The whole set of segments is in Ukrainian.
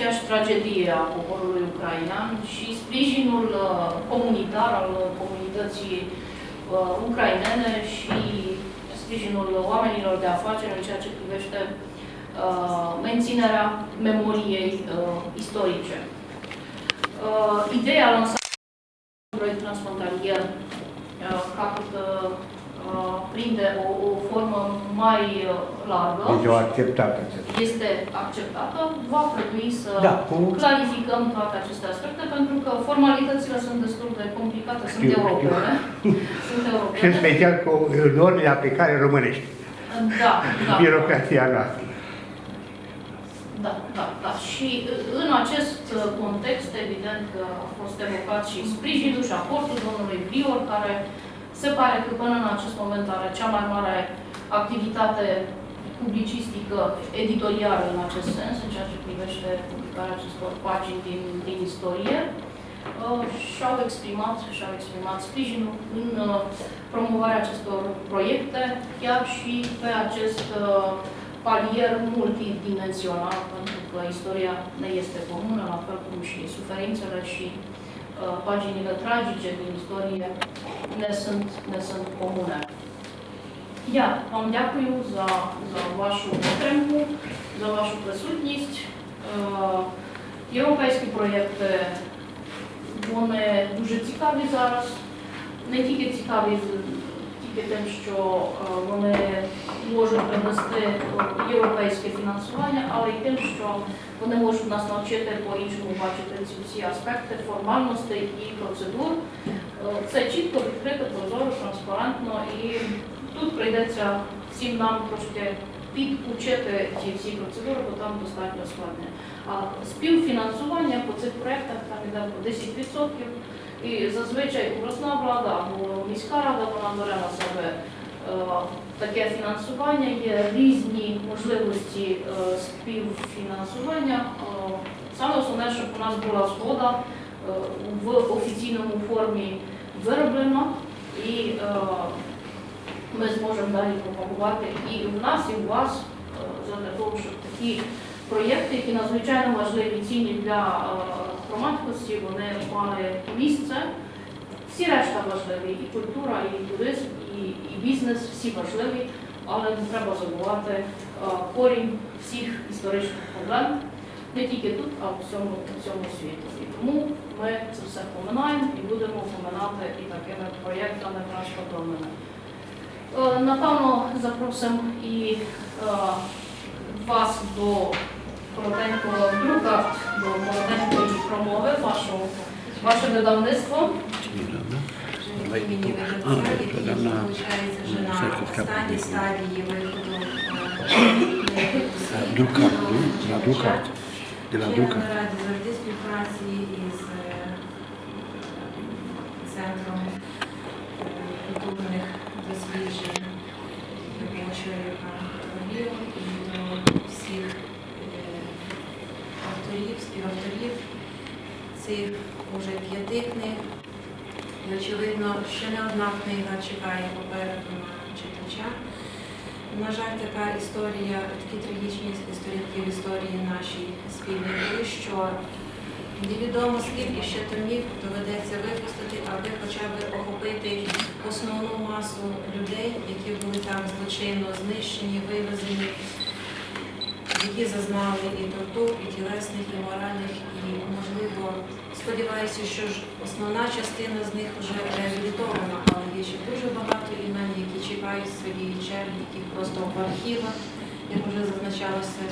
aceeași tragedie a poporului ucrainean și sprijinul uh, comunitar al comunității uh, ucrainene și sprijinul oamenilor de afaceri în ceea ce privește uh, menținerea memoriei uh, istorice. Uh, Ideea lansată de proiect transfrontalier uh, capătă, uh, prinde o, o formă mai uh, largă, Deci o acceptat acest. este acceptată, va trebui să Da, cu clarificăm toate aceste aspecte, pentru că formalitățile sunt destul de complicate, sunt Știu, europene. Sunt și în europene. special cu normele aplicare românești. Da, da. Birocrația noastră. Da, da, da. Și uh, în acest uh, context, evident că a fost evocat și sprijinul și aportul domnului Prior, care se pare că până în acest moment are cea mai mare activitate publicistică, editorială în acest sens, în ceea ce privește publicarea acestor pagini din, din istorie. Uh, și-au exprimat, și-au exprimat sprijinul în uh, promovarea acestor proiecte, chiar și pe acest uh, palier multidimensional, pentru că istoria ne este comună, la fel cum și suferințele și uh, ne sunt, ne sunt comune. Ja, Wam dziękuję za, za Waszą підтримку, за вашу присутність. Е, Європейські проєкти, дуже цікаві зараз. Не тільки цікаві тільки тим, що е, вони можуть принести європейське фінансування, але й тим, що вони можуть нас навчити по-іншому бачити ці всі аспекти формальностей і процедур. Е, Це чітко, відкрито, прозоро, транспарентно і тут прийдеться всім нам трошки підучити ці всі процедури, бо там достатньо складне. А співфінансування по цих проєктах там іде по 10%. І зазвичай обласна влада або міська рада вона бере на себе е, таке фінансування. Є різні можливості е, співфінансування. Е, Саме основне, щоб у нас була згода в офіційному формі вироблена і ми зможемо далі пропагувати і в нас, і в вас е, для того, щоб такі проєкти, які надзвичайно важливі цінні для е, громадськості, вони мали місце. Всі решта важливі, і культура, і туризм, і, і бізнес, всі важливі, але не треба забувати е, корінь всіх історичних проблем, не тільки тут, а в всьому, в всьому світі. І тому ми це все поминаємо і будемо поминати і такими проєктами транспортовими. Е, Напевно, запросимо і е, вас до коротенького друга, до коротенької промови, вашу, ваше видавництво. Імені видавця, який тоді вже на на останній стадії виходу на Друкарт, на друкарт. Для Ще друкарт. ми раді завжди співпраці із центром очолює пан Ковалів, і до всіх е, авторів, співавторів цих уже п'яти книг. І, очевидно, ще не одна книга чекає попереду на читача. На жаль, така історія, такі трагічні сторінки в історії нашій спільній були, що невідомо скільки ще томів доведеться випустити, аби хоча б охопити основну масу людей, які були там злочинно знищені, вивезені, які зазнали і тортур, і тілесних, і моральних, і можливо, сподіваюся, що ж основна частина з них вже реабілітована, але є ще дуже багато імен, які чекають своєї черги, яких просто в архівах, як вже зазначалося,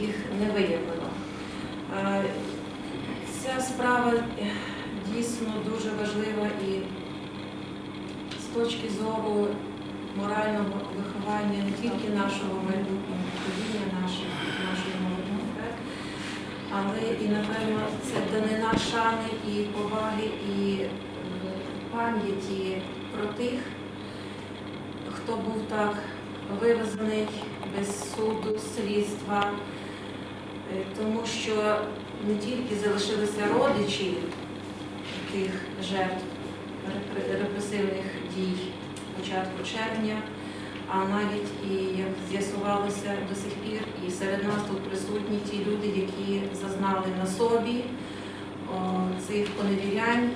їх не виявлено. Е, Ця справа дійсно дуже важлива і з точки зору морального виховання не тільки нашого майбутнього покоління, нашої молоді, але і, напевно, це данина шани і поваги і е, пам'яті про тих, хто був так вивезений без суду, слідства, Е, тому що не тільки залишилися родичі тих жертв репресивних дій початку червня, а навіть і як з'ясувалося до сих пір, і серед нас тут присутні ті люди, які зазнали на собі о, цих поневірянь,